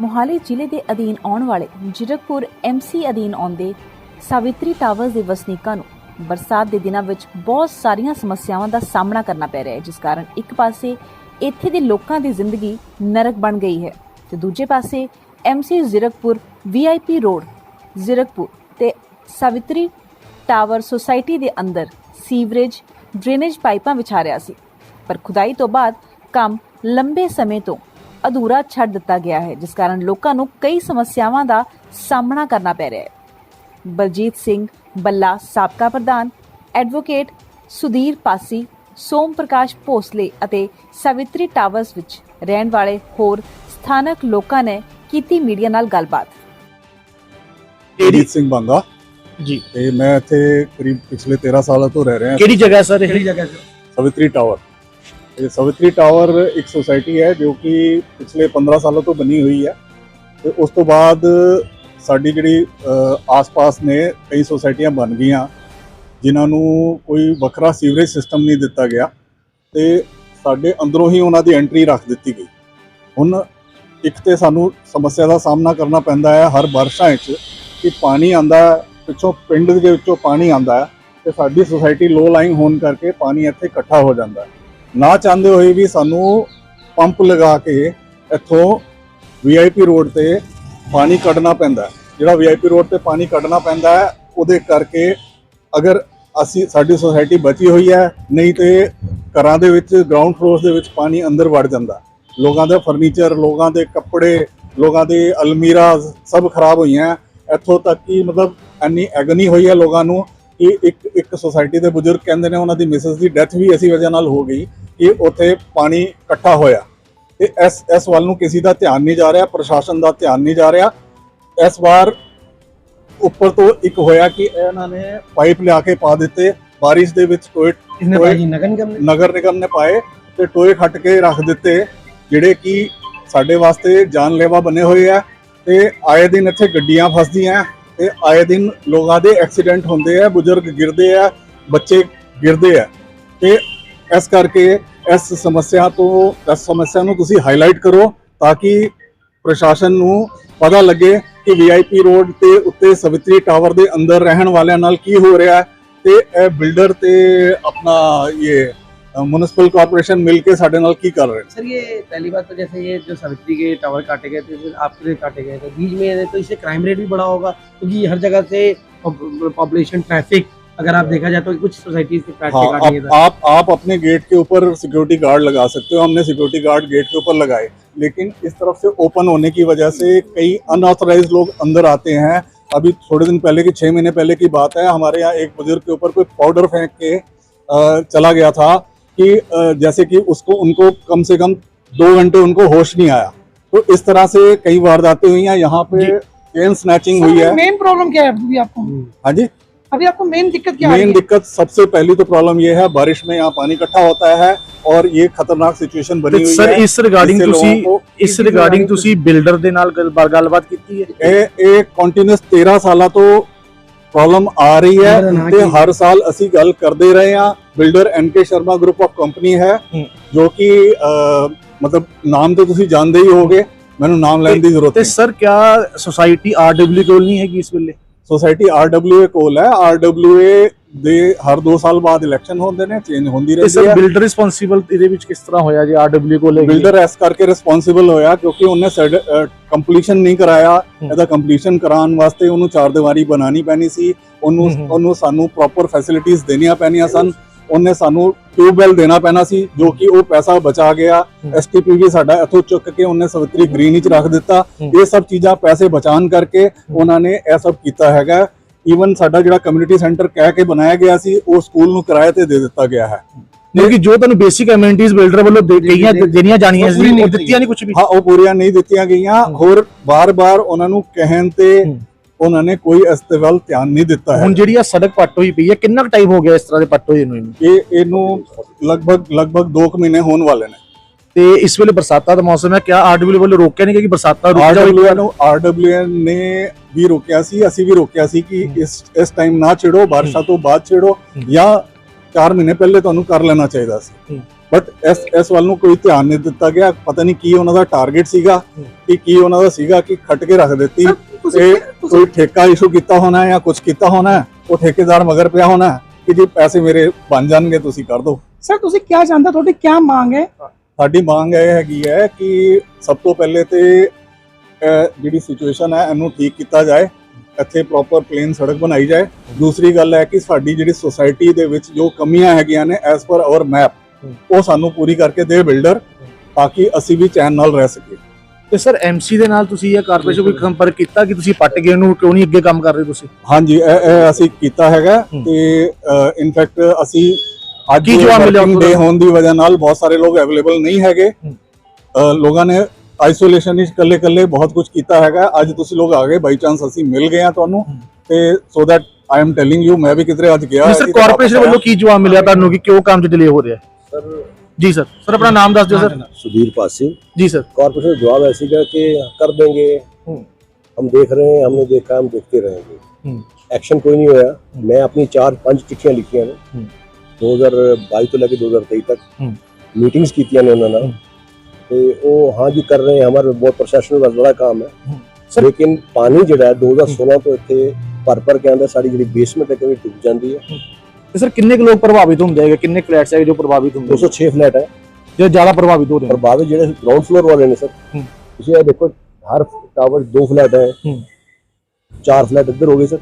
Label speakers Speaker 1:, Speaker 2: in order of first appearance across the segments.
Speaker 1: ਮੋਹਾਲੀ ਜ਼ਿਲ੍ਹੇ ਦੇ ਅਧੀਨ ਆਉਣ ਵਾਲੇ ਜਿਰਕਪੁਰ ਐਮਸੀ ਅਧੀਨ ਆਉਂਦੇ ਸਾਵਿਤਰੀ ਟਾਵਰਸ ਦੇ ਵਸਨੀਕਾਂ ਨੂੰ ਬਰਸਾਤ ਦੇ ਦਿਨਾਂ ਵਿੱਚ ਬਹੁਤ ਸਾਰੀਆਂ ਸਮੱਸਿਆਵਾਂ ਦਾ ਸਾਹਮਣਾ ਕਰਨਾ ਪੈ ਰਿਹਾ ਹੈ, ਜਿਸ ਕਾਰਨ ਇੱਕ ਪਾਸੇ ਇੱਥੇ ਦੇ ਲੋਕਾਂ ਦੀ ਜ਼ਿੰਦਗੀ ਨਰਕ ਬਣ ਗਈ ਹੈ ਤੇ ਦੂਜੇ ਪਾਸੇ MC Zirakpur VIP road, Zirakpur ਤੇ ਸਾਵਿਤਰੀ ਟਾਵਰ ਸੁਸਾਇਟੀ ਦੇ ਅੰਦਰ ਸੀਵਰੇਜ, ਡਰੇਨੇਜ ਪਾਈਪਾਂ ਵਿਛਾ ਰਿਹਾ ਸੀ। ਪਰ ਖੁਦਾਈ ਤੋਂ ਬਾਅਦ ਕੰਮ ਲੰਬੇ ਸਮੇਂ ਤੋਂ ਅਧੂਰਾ ਛੱਡ ਦਿੱਤਾ ਗਿਆ ਹੈ ਜਿਸ ਕਾਰਨ ਲੋਕਾਂ ਨੂੰ ਕਈ ਸਮੱਸਿਆਵਾਂ ਦਾ ਸਾਹਮਣਾ ਕਰਨਾ ਪੈ ਰਿਹਾ ਹੈ। ਬਲਜੀਤ ਸਿੰਘ ਬੱਲਾ ਸਾਬਕਾ ਪ੍ਰਧਾਨ ਐਡਵੋਕੇਟ ਸੁਧੀਰ ਪਾਸੀ ਸੋਮ ਪ੍ਰਕਾਸ਼ ਭੋਸਲੇ ਅਤੇ ਸਾਵਿਤਰੀ ਟਾਵਰਸ ਵਿੱਚ ਰਹਿਣ ਵਾਲੇ ਹੋਰ ਸਥਾਨਕ ਲੋਕਾਂ ਨੇ ਕੀਤੀ ਮੀਡੀਆ ਨਾਲ ਗੱਲਬਾਤ।
Speaker 2: ਅਜੀਤ ਸਿੰਘ ਬੰਗਾ
Speaker 3: ਜੀ।
Speaker 2: ਤੇ ਮੈਂ ਇੱਥੇ ਕਰੀਬ ਪਿਛਲੇ 13 ਸਾਲਾਂ ਤੋਂ ਰਹਿ ਰਿਹਾ
Speaker 3: ਕਿਹੜੀ ਜਗ੍ਹਾ ਸਰ ਇਹ?
Speaker 4: ਕਿਹੜੀ ਜਗ੍ਹਾ
Speaker 2: ਸਵਿਤਰੀ ਟਾਵਰ। ਇਹ ਸਵਿਤਰੀ ਟਾਵਰ ਇੱਕ ਸੁਸਾਇਟੀ ਹੈ ਜੋ ਕਿ ਪਿਛਲੇ 15 ਸਾਲਾਂ ਤੋਂ ਬਣੀ ਹੋਈ ਹੈ ਤੇ ਉਸ ਤੋਂ ਬਾਅਦ ਸਾਡੀ ਜਿਹੜੀ ਆਸ-ਪਾਸ ਨੇ ਕਈ ਸੁਸਾਇਟੀਆਂ ਬਣ ਗਈਆਂ ਜਿਨ੍ਹਾਂ ਨੂੰ ਕੋਈ ਵੱਖਰਾ ਸੀਵਰੇਜ ਸਿਸਟਮ ਨਹੀਂ ਦਿੱਤਾ ਗਿਆ ਤੇ ਸਾਡੇ ਅੰਦਰੋਂ ਹੀ ਉਹਨਾਂ ਦੀ ਐਂਟਰੀ ਰੱਖ ਦਿੱਤੀ ਗਈ। ਹੁਣ ਇੱਕ ਤੇ ਸਾਨੂੰ ਸਮੱਸਿਆ ਦਾ ਸਾਹਮਣਾ ਕਰਨਾ ਪੈਂਦਾ ਹੈ ਹਰ ਬਾਰਿਸ਼ਾਂ ਵਿੱਚ ਕਿ ਪਾਣੀ ਆਂਦਾ ਪਿੱਛੋਂ ਪਿੰਡ ਦੇ ਵਿੱਚੋਂ ਪਾਣੀ ਆਂਦਾ ਹੈ ਤੇ ਸਾਡੀ ਸੁਸਾਇਟੀ ਲੋ ਲਾਈਨ ਹੋਣ ਕਰਕੇ ਪਾਣੀ ਇੱਥੇ ਇਕੱਠਾ ਹੋ ਜਾਂਦਾ ਹੈ। ਨਾ ਚਾਹੁੰਦੇ ਹੋਏ ਵੀ ਸਾਨੂੰ ਪੰਪ ਲਗਾ ਕੇ ਇੱਥੋਂ ਵੀਆਈਪੀ ਰੋਡ ਤੇ ਪਾਣੀ ਕੱਢਣਾ ਪੈਂਦਾ ਹੈ। ਜਿਹੜਾ ਵੀਆਈਪੀ ਰੋਡ ਤੇ ਪਾਣੀ ਕੱਢਣਾ ਪੈਂਦਾ ਹੈ, ਉਹਦੇ ਕਰਕੇ ਅਗਰ ਅਸੀਂ, ਸਾਡੀ ਸੁਸਾਇਟੀ ਬਚੀ ਹੋਈ ਹੈ, ਨਹੀਂ ਤੇ ਘਰਾਂ ਦੇ ਵਿੱਚ ਗਰਾਊਂਡ ਫਲੋਰ ਦੇ ਵਿੱਚ ਪਾਣੀ ਅੰਦਰ ਵੜ ਜਾਂਦਾ ਲੋਕਾਂ ਦਾ ਫਰਨੀਚਰ ਲੋਕਾਂ ਦੇ ਕੱਪੜੇ, ਲੋਕਾਂ ਦੇ ਅਲਮੀਰਾ ਸਭ ਖਰਾਬ ਹੋਈਆਂ ਇੱਥੋਂ ਤੱਕ ਕਿ ਮਤਲਬ ਇੰਨੀ ਐਗਨੀ ਹੋਈ ਹੈ ਲੋਕਾਂ ਨੂੰ ਕਿ ਇੱਕ ਇੱਕ ਸੁਸਾਇਟੀ ਦੇ ਬਜ਼ੁਰਗ ਕਹਿੰਦੇ ਨੇ ਉਹਨਾਂ ਦੀ ਮਿਸਿਸ ਦੀ ਡੈਥ ਵੀ ਇਸੇ ਵਜ੍ਹਾ ਨਾਲ ਹੋ ਗਈ ਕਿ ਉੱਥੇ ਪਾਣੀ ਇਕੱਠਾ ਹੋਇਆ। ਤੇ ਇਸ ਇਸ ਵੱਲ ਨੂੰ ਕਿਸੇ ਦਾ ਧਿਆਨ ਨਹੀਂ ਜਾ ਰਿਹਾ ਪ੍ਰਸ਼ਾਸਨ ਦਾ ਧਿਆਨ ਨਹੀਂ ਜਾ ਰਿਹਾ। ਇਸ ਵਾਰ ਉੱਪਰ ਤੋਂ ਇੱਕ ਹੋਇਆ ਕਿ ਇਹਨਾਂ ਨੇ ਪਾਈਪ ਲਿਆ ਕੇ ਪਾ ਦਿੱਤੇ। ਬਾਰਿਸ਼ ਦੇ ਵਿੱਚ ਟੋਏ
Speaker 4: ਨਗਰ ਨਿਗਮ ਨੇ
Speaker 2: ਪਾਏ ਤੇ ਟੋਏ ਖੱਟ ਕੇ ਰੱਖ ਦਿੱਤੇ ਜਿਹੜੇ ਕਿ ਸਾਡੇ ਵਾਸਤੇ ਜਾਨਲੇਵਾ ਬਣੇ ਹੋਏ ਆ। ਤੇ ਆਏ ਦਿਨ ਇੱਥੇ ਗੱਡੀਆਂ ਫਸਦੀਆਂ। ਤੇ ਆਏ ਦਿਨ ਲੋਕਾਂ ਦੇ ਐਕਸੀਡੈਂਟ ਹੁੰਦੇ ਆ, ਬਜ਼ੁਰਗ ਗਿਰਦੇ ਆ, ਬੱਚੇ ਗਿਰਦੇ ਆ। ਤੇ ਇਸ ਕਰਕੇ ਇਸ ਸਮੱਸਿਆ ਤੋਂ, ਇਸ ਸਮੱਸਿਆ ਨੂੰ ਤੁਸੀਂ ਹਾਈਲਾਈਟ ਕਰੋ ਤਾਂ ਕਿ ਪ੍ਰਸ਼ਾਸਨ ਨੂੰ ਪਤਾ ਲੱਗੇ ਕਿ ਵੀਆਈਪੀ ਰੋਡ ਤੇ ਉੱਤੇ ਸਵਿਤਰੀ ਟਾਵਰ ਦੇ ਅੰਦਰ ਰਹਿਣ ਵਾਲਿਆਂ ਨਾਲ ਕੀ ਹੋ ਰਿਹਾ ਹੈ। ਤੇ ਇਹ ਬਿਲਡਰ ਤੇ ਆਪਣਾ ਇਹ म्यूनिसिपल कॉरपोरेशन मिलके ਸਾਡੇ ਨਾਲ ਕੀ ਕਰ ਰਹੇ ਨੇ
Speaker 4: सर ये पहली बात तो जैसे ये जो सावित्री के टावर काटे गए थे फिर आपके काटे गए थे बीच में तो इससे क्राइम रेट भी बढ़ा होगा क्योंकि हर जगह से पॉपुलेशन ट्रैफिक अगर आप देखा जाए तो कुछ सोसाइटी से काट
Speaker 2: हाँ
Speaker 4: के काटेंगे
Speaker 2: आप, आप आप अपने गेट के ऊपर सिक्योरिटी गार्ड लगा सकते हो हमने सिक्योरिटी गार्ड गेट के ऊपर लगाए लेकिन इस तरफ से ओपन होने की वजह से कई अनऑथराइज लोग अंदर आते हैं अभी थोड़े दिन पहले की छह महीने पहले की बात है हमारे यहाँ एक बुजुर्ग के ऊपर कोई पाउडर फेंक के अ, चला गया था कि अ, जैसे कि उसको उनको कम से कम दो घंटे उनको होश नहीं आया तो इस तरह से कई वारदातें हुई हैं यहाँ पे चेन स्नैचिंग हुई है
Speaker 5: मेन प्रॉब्लम क्या है अभी आपको
Speaker 2: हाँ जी
Speaker 5: अभी आपको मेन दिक्कत क्या आ रही
Speaker 2: मेन
Speaker 5: है
Speaker 2: दिक्कत सबसे पहली तो प्रॉब्लम ये है बारिश में यहाँ पानी इकट्ठा होता है और ये खतरनाक सिचुएशन बनी
Speaker 3: ਤੇ
Speaker 2: हुई
Speaker 3: ਸਰ
Speaker 2: है
Speaker 3: ਇਸ ਰਿਗਾਰਡਿੰਗ
Speaker 2: इससे
Speaker 3: ਤੁਸੀਂ
Speaker 2: लोगों को-
Speaker 3: ਇਸ ਰਿਗਾਰਡਿੰਗ ਤੁਸੀਂ ਬਿਲਡਰ ਦੇ ਨਾਲ ਗੱਲ- ਗੱਲਬਾਤ ਕੀਤੀ ਹੈ
Speaker 2: ਇਹ ਇਹ ਕੰਟੀਨਿਊਸ 13 ਸਾਲਾਂ ਤੋਂ ਪ੍ਰੋਬਲਮ ਆ ਰਹੀ ਹੈ
Speaker 4: ਬਿਲਡਰ ਨਾ
Speaker 2: ਤੇ
Speaker 4: ਕੀ-
Speaker 2: ਹਰ ਸਾਲ ਅਸੀਂ ਗੱਲ ਕਰਦੇ ਰਹੇ ਹਾਂ builder NK Sharma group of company ਹੈ। ਜੋ ਕਿ ਮਤਲਬ ਨਾਮ ਤੇ ਤੁਸੀਂ ਜਾਣਦੇ ਹੀ ਹੋਗੇ ਮੈਨੂੰ ਨਾਮ ਲੈਣ ਦੀ ਜ਼ਰੂਰਤ
Speaker 3: ਤੇ
Speaker 2: ਨਹੀਂ।
Speaker 3: ਸਰ ਕਿਆ ਸੁਸਾਇਟੀ ਆਰਡਬਲਯੂ ਕੋਲ ਨਹੀਂ ਹੈਗੀ ਇਸ ਵੇਲੇ?
Speaker 2: ਸੋਸਾਇਟੀ ਆਰਡਬਲਯੂਏ ਕੋਲ ਹੈ। ਆਰਡਬਲਯੂਏ ਦੇ ਹਰ 2 ਸਾਲ ਬਾਅਦ ਇਲੈਕਸ਼ਨ ਹੁੰਦੇ ਨੇ ਚੇਂਜ ਹੁੰਦੀ
Speaker 3: ਤੇ
Speaker 2: ਰਹਿੰਦੀ
Speaker 3: ਸਰ
Speaker 2: ਹੈ।
Speaker 3: ਬਿਲਡਰ ਰਿਸਪੌਂਸਿਬਲ ਇਹਦੇ ਵਿੱਚ ਕਿਸ ਤਰ੍ਹਾਂ ਹੋਇਆ ਜੇ ਆਰਡਬਲਯੂ ਕੋਲ
Speaker 2: ਬਿਲਡਰ ਇਸ ਕਰਕੇ ਰਿਸਪੌਂਸਿਬਲ ਹੋਇਆ ਕਿਉਂਕਿ ਉਹਨੇ ਕੰਪਲੀਸ਼ਨ ਨਹੀਂ ਕਰਾਇਆ। ਇਹਦਾ ਕੰਪਲੀਸ਼ਨ ਕਰਾਉਣ ਵਾਸਤੇ ਉਹਨੂੰ ਚਾਰ ਦੀਵਾਰੀ ਬਣਾਣੀ ਪੈਣੀ ਸੀ। ਉਹਨੂੰ। ਉਹਨੂੰ ਸਾਨੂੰ ਪ੍ਰੋਪਰ ਫੈਸਿਲਿਟੀਆਂ ਦੇਣੀਆਂ ਪੈਣੀਆਂ ਸਨ। ਉਹਨੇ ਸਾਨੂੰ ਟਿਊਬਵੈਲ ਦੇਣਾ ਪੈਣਾ ਸੀ ਜੋ ਕਿ ਉਹ ਪੈਸਾ ਬਚਾ ਗਿਆ। ਐਸਟੀਪੀ ਵੀ ਸਾਡਾ ਇੱਥੋਂ ਚੁੱਕ ਕੇ ਉਹਨੇ ਸਵਿਤਰੀ ਗ੍ਰੀਨ ਵਿੱਚ ਰੱਖ ਦਿੱਤਾ। ਇਹ ਸਭ ਚੀਜ਼ਾਂ ਪੈਸੇ ਬਚਾਉਣ ਕਰਕੇ ਉਹਨਾਂ ਨੇ ਇਹ ਸਭ ਕੀਤਾ ਹੈਗਾ। ਈਵਨ ਸਾਡਾ ਜਿਹੜਾ ਕਮਿਊਨਿਟੀ ਸੈਂਟਰ ਕਹਿ ਕੇ ਬਣਾਇਆ ਗਿਆ ਸੀ ਉਹ ਸਕੂਲ ਨੂੰ ਕਿਰਾਏ ਤੇ ਦੇ ਦਿੱਤਾ ਗਿਆ ਹੈ।
Speaker 3: ਕਿਉਂਕਿ ਜੋ ਤੁਹਾਨੂੰ ਬੇਸਿਕ ਅਮੈਨਿਟੀਜ਼ ਬਿਲਡਰ ਵੱਲੋਂ ਦੇ ਗਈਆਂ ਦੇਣੀਆਂ ਜਾਣੀਆਂ ਸੀ ਉਹ ਦਿੱਤੀਆਂ ਨਹੀਂ ਕੁਝ ਵੀ?
Speaker 2: ਹਾਂ ਉਹ ਪੂਰੀਆਂ ਨਹੀਂ ਦਿੱਤੀਆਂ ਗਈਆਂ। ਹੋਰ ਬਾਰ-ਬਾਰ ਉਹਨਾਂ ਨੂੰ ਕਹਿਣ ਤੇ। ਉਹਨਾਂ ਨੇ ਕੋਈ ਇਸ ਤੇ ਵੱਲ ਧਿਆਨ ਨਹੀਂ ਦਿੱਤਾ ਹੈ।
Speaker 3: ਹੁਣ ਜਿਹੜੀ ਆ ਸੜਕ ਪੱਟ ਹੋਈ ਪਈ ਹੈ ਕਿੰਨਾ ਟਾਈਮ ਹੋ ਗਿਆ ਇਸ ਤਰ੍ਹਾਂ ਦੇ ਪੱਟ ਹੋਏ ਨੂੰ?
Speaker 2: ਇਹ ਇਹਨੂੰ ਲਗਭਗ ਲਗਭਗ 2 ਮਹੀਨੇ ਹੋਣ ਵਾਲੇ ਨੇ।
Speaker 3: ਤੇ ਇਸ ਵੇਲੇ ਬਰਸਾਤਾਂ ਦਾ ਮੌਸਮ ਹੈ ਕਿਆ ਆਰਡਬਲਯੂ ਵੱਲੋਂ ਰੋਕਿਆ ਨਹੀਂ ਕਿ ਬਰਸਾਤਾਂ ਰੁਕ ਜਾਓ
Speaker 2: ਆਰਡਬਲਯੂ ਨੂੰ ਆਰਡਬਲਯੂ ਨੇ ਵੀ ਰੋਕਿਆ ਸੀ ਅਸੀਂ ਵੀ ਰੋਕਿਆ ਸੀ ਕਿ ਇਸ ਇਸ ਟਾਈਮ ਨਾ ਛੇੜੋ ਬਾਰਿਸ਼ਾਂ ਤੋਂ ਬਾਅਦ ਛੇੜੋ। ਜਾਂ 4 ਮਹੀਨੇ ਪਹਿਲੇ ਤੁਹਾਨੂੰ ਕਰ ਲੈਣਾ ਚਾਹੀਦਾ ਸੀ। ਬਟ ਇਸ ਇਸ ਵੱਲ ਨੂੰ ਕੋਈ ਧਿਆਨ ਨਹੀਂ ਦਿੱਤਾ ਗਿਆ ਪਤਾ ਨਹੀਂ ਕੀ ਉਹਨਾਂ ਦਾ ਟਾਰਗੇਟ ਸੀਗਾ ਕਿ ਕੀ ਉਹਨਾਂ ਦਾ ਸੀਗਾ ਕਿ ਖੱਟ ਕੇ ਰੱਖ ਦਿੱਤੀ।
Speaker 5: ਤੁਸੀਂ
Speaker 2: ਇਹ ਕੋਈ ਠੇਕਾ ਇਸ਼ੂ ਕੀਤਾ ਹੋਣਾ ਜਾਂ ਕੁਝ ਕੀਤਾ ਹੋਣਾ ਉਹ ਠੇਕੇਦਾਰ ਮਗਰ ਪਿਆ ਹੋਣਾ ਕਿ ਜੀ ਪੈਸੇ ਮੇਰੇ ਬਣ ਜਾਣਗੇ ਤੁਸੀਂ ਕਰ ਦਿਓ
Speaker 5: ਸਰ ਤੁਸੀਂ ਕੀ ਚਾਹੁੰਦੇ? ਤੁਹਾਡੀ ਕੀ ਮੰਗ ਹੈ?
Speaker 2: ਸਾਡੀ ਮੰਗ ਇਹ ਹੈਗੀ ਹੈ ਕਿ ਸਭ ਤੋਂ ਪਹਿਲੇ ਤੇ ਜਿਹੜੀ ਸਿਚੁਏਸ਼ਨ ਹੈ ਇਹਨੂੰ ਠੀਕ ਕੀਤਾ ਜਾਏ ਇੱਥੇ ਪ੍ਰੋਪਰ ਪਲੇਨ ਸੜਕ ਬਣਾਈ ਜਾਏ। ਦੂਸਰੀ ਗੱਲ ਹੈ ਕਿ ਸਾਡੀ ਜਿਹੜੀ ਸੁਸਾਇਟੀ ਦੇ ਵਿੱਚ ਜੋ ਕਮੀਆਂ ਹੈਗੀਆਂ ਨੇ ਐਸ ਪਰ ਆਵਰ ਮੈਪ ਉਹ ਸਾਨੂੰ ਪੂਰੀ ਕਰਕੇ ਦੇ ਬਿਲਡਰ ਤਾਂ ਕਿ ਅਸੀਂ ਵੀ ਚੈਨ ਨਾਲ ਰਹਿ ਸਕੀਏ।
Speaker 3: ਤੇ ਸਰ ਐਮਸੀ ਦੇ ਨਾਲ ਤੁਸੀਂ ਇਹ ਕਾਰਪੋਰੇਸ਼ਨ ਕੋਈ ਸੰਪਰਕ ਕੀਤਾ ਕਿ ਤੁਸੀਂ ਪੱਟ ਗਏ ਉਹਨੂੰ ਕਿਉਂ ਨਹੀਂ ਅੱਗੇ ਕੰਮ ਕਰ ਰਹੇ ਤੁਸੀਂ
Speaker 2: ਹਾਂਜੀ ਇਹ ਇਹ ਅਸੀਂ ਕੀਤਾ ਹੈਗਾ। ਤੇ ਇਨਫੈਕਟ ਅਸੀਂ ਅੱਜ
Speaker 3: ਕੀ ਜਵਾਬ ਮਿਲਿਆ
Speaker 2: working day
Speaker 3: ਦਾ?
Speaker 2: ਹੋਣ ਦੀ ਵਜ੍ਹਾ ਨਾਲ ਬਹੁਤ ਸਾਰੇ ਲੋਕ ਅਵੇਲੇਬਲ ਨਹੀਂ ਹੈਗੇ। ਅ, ਲੋਕਾਂ ਨੇ ਆਈਸੋਲੇਸ਼ਨ ਵਿੱਚ ਇਕੱਲੇ ਇਕੱਲੇ ਬਹੁਤ ਕੁਝ ਕੀਤਾ ਹੈਗਾ ਅੱਜ ਤੁਸੀਂ ਲੋਕ ਆ ਗਏ ਬਾਈ ਚਾਂਸ ਅਸੀਂ ਮਿਲ ਗਏ ਆ ਤੁਹਾਨੂੰ। ਤੇ so that I am telling you ਮੈਂ ਵੀ ਕਿਧਰੇ ਅੱਜ ਗਿਆ
Speaker 3: ਜੀ ਸਰ ਕਾਰਪੋਰੇਸ਼ਨ
Speaker 2: ਵਾਪਸ
Speaker 3: ਵੱਲੋਂ ਕੀ ਜਵਾਬ ਮਿਲਿਆ ਤੁਹਾਨੂੰ ਕਿ ਕਿਉਂ ਕੰਮ 'ਚ ਡਿਲੇ ਹੋ ਰਿਹਾ ਹੈ
Speaker 6: ਸਰ
Speaker 3: जी सर। सर अपना नाम दस दो
Speaker 6: sir. Sudhir
Speaker 3: Pasi ji
Speaker 6: sir. Corporation जवाब ऐसी का कि कर देंगे।
Speaker 3: हम्म।
Speaker 6: हम देख रहे हैं हमने देखा हम देखते रहेंगे।
Speaker 3: हम्म।
Speaker 6: एक्शन कोई नहीं हुआ हम्म। मैं अपनी चार पाँच चिट्ठियाँ लिखी ने दो हज़ार बाईस तो लगे
Speaker 3: दो
Speaker 6: हज़ार तेईस तक। मीटिंग्स की
Speaker 3: उन्होंने
Speaker 6: तो वो हाँ जी कर रहे हैं। हमारे बहुत प्रोफेशनल बड़ा काम है।
Speaker 3: लेकिन
Speaker 6: पानी जोड़ा दो हज़ार सोलह तो इतने भर भर के आंदा साड़ी जी बेसमेंट है कभी डूब जाती है।
Speaker 3: ਤੇ ਸਰ ਕਿੰਨੇ ਕੁ ਲੋਕ ਪ੍ਰਭਾਵਿਤ ਹੁੰਦੇ ਹੈਗੇ? ਕਿੰਨੇ ਫਲੈਟਸ ਹੈਗੇ ਜੋ ਪ੍ਰਭਾਵਿਤ ਹੁੰਦੇ
Speaker 6: 206 ਫਲੈਟ ਹੈ।
Speaker 3: ਜੋ ਜ਼ਿਆਦਾ ਪ੍ਰਭਾਵਿਤ ਹੋ ਰਹੇ ਨੇ।
Speaker 6: ਪ੍ਰਭਾਵਿਤ ਜਿਹੜੇ ਗਰਾਊਂਡ ਫਲੋਰ ਵਾਲੇ ਨੇ ਸਰ। ਤੁਸੀਂ ਇਹ ਦੇਖੋ ਹਰ ਟਾਵਰ ਦੋ ਫਲੈਟ ਹੈ। ਚਾਰ ਫਲੈਟ ਇੱਧਰ ਹੋ ਗਏ ਸਰ।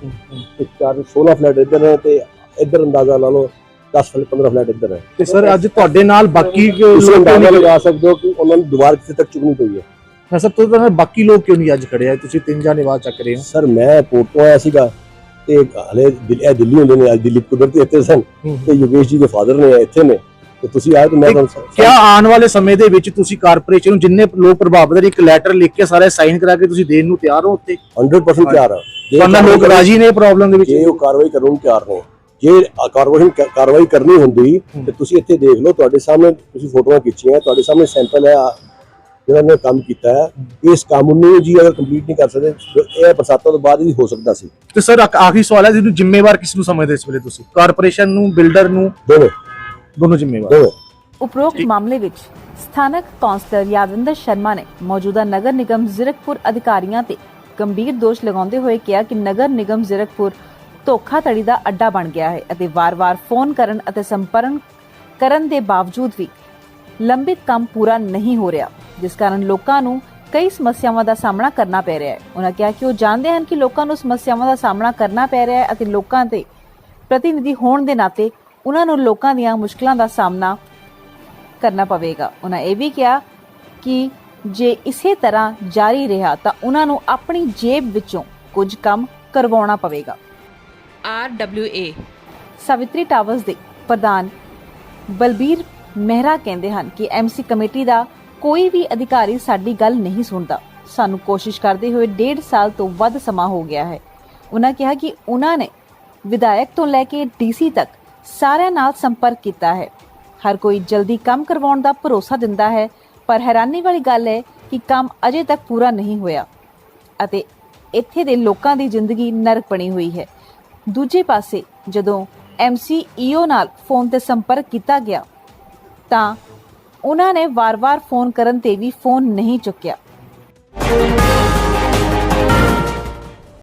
Speaker 6: ਤੇ ਚਾਰ 16 ਫਲੈਟ ਇੱਧਰ ਹੈ ਤੇ ਇੱਧਰ ਅੰਦਾਜ਼ਾ ਲਾ ਲਓ 10 ਫਲੈਟ 15 ਫਲੈਟ ਇੱਧਰ ਹੈ।
Speaker 3: ਤੇ ਸਰ ਅੱਜ ਤੁਹਾਡੇ ਨਾਲ ਬਾਕੀ
Speaker 6: ਤੁਸੀਂ
Speaker 3: ਲੋਕ ਕਿਉਂ
Speaker 6: ਲਗਾ ਸਕਦੇ ਹੋ ਕਿ ਉਹਨਾਂ ਨੂੰ ਦੀਵਾਰ ਕਿਸੇ ਤੱਕ ਚੁਗਣੀ ਪਈ ਹੈ?
Speaker 3: ਸਰ ਨਾਲ ਬਾਕੀ ਲੋਕ ਕਿਉਂ ਨਹੀਂ ਅੱਜ ਖੜੇ ਆ? ਤੁਸੀਂ ਤਿੰਨ ਜਾਣੇ ਬਾਅਦ ਚੱਕ ਰਹੇ ਹੋ।
Speaker 6: ਸਰ ਮੈਂ ਕੋਰਟ ਤੋਂ ਆਇਆ ਸੀਗਾ। ਤੇ ਹਲੇ ਦਿੱਲੀ ਇਹ ਦਿੱਲੀ ਹੁੰਦੇ ਨੇ ਅੱਜ ਦਿੱਲੀ ਕੁਦਰਤੀ ਇੱਥੇ ਸਨ। ਤੇ ਯੋਗੇਸ਼ ਜੀ ਦੇ ਫਾਦਰ ਨੇ ਇੱਥੇ ਨੇ। ਤੇ ਤੁਸੀਂ ਆਏ ਤਾਂ ਮੈਂ ਤੁਹਾਨੂੰ
Speaker 3: ਕਿਆ ਆਉਣ ਵਾਲੇ ਸਮੇਂ ਦੇ ਵਿੱਚ ਤੁਸੀਂ ਕਾਰਪੋਰੇਸ਼ਨ ਨੂੰ ਜਿੰਨੇ ਲੋਕ ਪ੍ਰਭਾਵਿਤ ਨੇ ਇੱਕ ਲੈਟਰ ਲਿਖ ਕੇ ਸਾਰੇ ਸਾਈਨ ਕਰਾ ਕੇ ਤੁਸੀਂ ਦੇਣ ਨੂੰ ਤਿਆਰ ਹੋ ਉੱਤੇ
Speaker 6: 100% ਤਿਆਰ ਹਾਂ ਜੇ
Speaker 3: ਉਹਨਾਂ ਲੋਕ ਰਾਜੀ ਨੇ ਪ੍ਰੋਬਲਮ ਦੇ ਵਿੱਚ?
Speaker 6: ਜੇ ਉਹ ਕਾਰਵਾਈ ਕਰਨ ਨੂੰ ਤਿਆਰ ਨੇ। ਜੇ ਕਾਰਪੋਰੇਸ਼ਨ ਕ- ਕਾਰਵਾਈ ਕਰਨੀ ਹੁੰਦੀ ਤੇ ਤੁਸੀਂ ਇੱਥੇ ਦੇਖ ਲਓ ਤੁਹਾਡੇ ਸਾਹਮਣੇ ਤੁਸੀਂ ਫੋਟੋਆਂ ਖਿੱਚੀਆਂ ਤੁਹਾਡੇ ਸਾਹਮਣੇ ਸੈਂਪਲ ਹੈ ਆ, ਜਿਹੜਾ ਨੇ ਕੰਮ ਕੀਤਾ ਹੈ ਇਸ ਕੰਮ ਨੂੰ ਜੀ ਅਗਰ ਕੰਪਲੀਟ ਨਹੀਂ ਕਰ ਸਕਦੇ ਇਹ ਬਰਸਾਤਾਂ ਤੋਂ ਬਾਅਦ ਹੀ ਹੋ ਸਕਦਾ ਸੀ।
Speaker 3: ਤੇ ਸਰ ਆਖ- ਆਖਰੀ ਸਵਾਲ ਹੈ ਜਿਹਨੂੰ ਜ਼ਿੰਮੇਵਾਰ ਕਿਸ ਨੂੰ ਸਮਝਦੇ ਇਸ ਵੇਲੇ ਤੁਸੀਂ? ਕਾਰਪੋਰੇਸ਼ਨ ਨੂੰ ਬਿਲਡਰ ਨੂੰ?
Speaker 6: ਦੋਵੇਂ।
Speaker 3: ਦੋਨੋਂ ਜ਼ਿੰਮੇਵਾਰ।
Speaker 6: ਦੋਵੇਂ।
Speaker 1: ਉਪਰੋਕਤ ਮਾਮਲੇ ਵਿੱਚ ਸਥਾਨਕ ਕੌਂਸਲਰ ਯਾਦਵਿੰਦਰ ਸ਼ਰਮਾ ਨੇ ਮੌਜੂਦਾ ਨਗਰ ਨਿਗਮ ਜ਼ਿਰਕਪੁਰ ਅਧਿਕਾਰੀਆਂ ਤੇ ਗੰਭੀਰ ਦੋਸ਼ ਲਗਾਉਂਦੇ ਹੋਏ ਕਿਹਾ ਕਿ ਨਗਰ ਨਿਗਮ ਜ਼ਿਰਕਪੁਰ ਧੋਖਾਧੜੀ ਦਾ ਅੱਡਾ ਬਣ ਗਿਆ ਹੈ ਅਤੇ ਵਾਰ-ਵਾਰ ਫੋਨ ਕਰਨ ਅਤੇ ਸੰਪਰਕ ਕਰਨ ਦੇ ਬਾਵਜੂਦ ਵੀ ਲੰਬਿਤ ਕੰਮ ਪੂਰਾ ਨਹੀਂ ਹੋ ਰਿਹਾ ਜਿਸ ਕਾਰਨ ਲੋਕਾਂ ਨੂੰ ਕਈ ਸਮੱਸਿਆਵਾਂ ਦਾ ਸਾਹਮਣਾ ਕਰਨਾ ਪੈ ਰਿਹਾ ਹੈ। ਉਹਨਾਂ ਕਿਹਾ ਕਿ ਉਹ ਜਾਣਦੇ ਹਨ ਕਿ ਲੋਕਾਂ ਨੂੰ ਸਮੱਸਿਆਵਾਂ ਦਾ ਸਾਹਮਣਾ ਕਰਨਾ ਪੈ ਰਿਹਾ ਹੈ ਅਤੇ ਲੋਕਾਂ ਦੇ ਪ੍ਰਤੀਨਿਧੀ ਹੋਣ ਦੇ ਨਾਤੇ ਉਹਨਾਂ ਨੂੰ ਲੋਕਾਂ ਦੀਆਂ ਮੁਸ਼ਕਲਾਂ ਦਾ ਸਾਹਮਣਾ ਕਰਨਾ ਪਵੇਗਾ। ਉਹਨਾਂ ਇਹ ਵੀ ਕਿਹਾ ਕਿ ਜੇ ਇਸੇ ਤਰ੍ਹਾਂ ਜਾਰੀ ਰਿਹਾ ਤਾਂ ਉਹਨਾਂ ਨੂੰ ਆਪਣੀ ਜੇਬ ਵਿੱਚੋਂ ਕੁਝ ਕੰਮ ਕਰਵਾਉਣਾ ਪਵੇਗਾ।
Speaker 7: RWA
Speaker 1: ਸਾਵਿਤਰੀ ਟਾਵਰਸ ਦੇ ਪ੍ਰਧਾਨ ਬਲਬੀਰ ਮਹਿਰਾ ਕਹਿੰਦੇ ਹਨ ਕਿ ਐਮਸੀ ਕਮੇਟੀ ਦਾ ਕੋਈ ਵੀ ਅਧਿਕਾਰੀ ਸਾਡੀ ਗੱਲ ਨਹੀਂ ਸੁਣਦਾ। ਸਾਨੂੰ ਕੋਸ਼ਿਸ਼ ਕਰਦੇ ਹੋਏ ਡੇਢ ਸਾਲ ਤੋਂ ਵੱਧ ਸਮਾਂ ਹੋ ਗਿਆ ਹੈ। ਉਹਨਾਂ ਕਿਹਾ ਕਿ ਉਹਨਾਂ ਨੇ ਵਿਧਾਇਕ ਤੋਂ ਲੈ ਕੇ ਡੀਸੀ ਤੱਕ ਸਾਰਿਆਂ ਨਾਲ ਸੰਪਰਕ ਕੀਤਾ ਹੈ। ਹਰ ਕੋਈ ਜਲਦੀ ਕੰਮ ਕਰਵਾਉਣ ਦਾ ਭਰੋਸਾ ਦਿੰਦਾ ਹੈ, ਪਰ ਹੈਰਾਨੀ ਵਾਲੀ ਗੱਲ ਹੈ ਕਿ ਕੰਮ ਅਜੇ ਤੱਕ ਪੂਰਾ ਨਹੀਂ ਹੋਇਆ ਅਤੇ ਇੱਥੇ ਦੇ ਲੋਕਾਂ ਦੀ ਜ਼ਿੰਦਗੀ ਨਰਕ ਬਣੀ ਹੋਈ ਹੈ। ਦੂਜੇ ਪਾਸੇ ਜਦੋਂ ਐਮਸੀਈਓ ਨਾਲ ਫੋਨ ਤੇ ਸੰਪਰਕ ਕੀਤਾ ਗਿਆ ਤਾਂ ਉਹਨਾਂ ਨੇ ਵਾਰ-ਵਾਰ ਫੋਨ ਕਰਨ ਤੇ ਵੀ ਫੋਨ ਨਹੀਂ ਚੁੱਕਿਆ।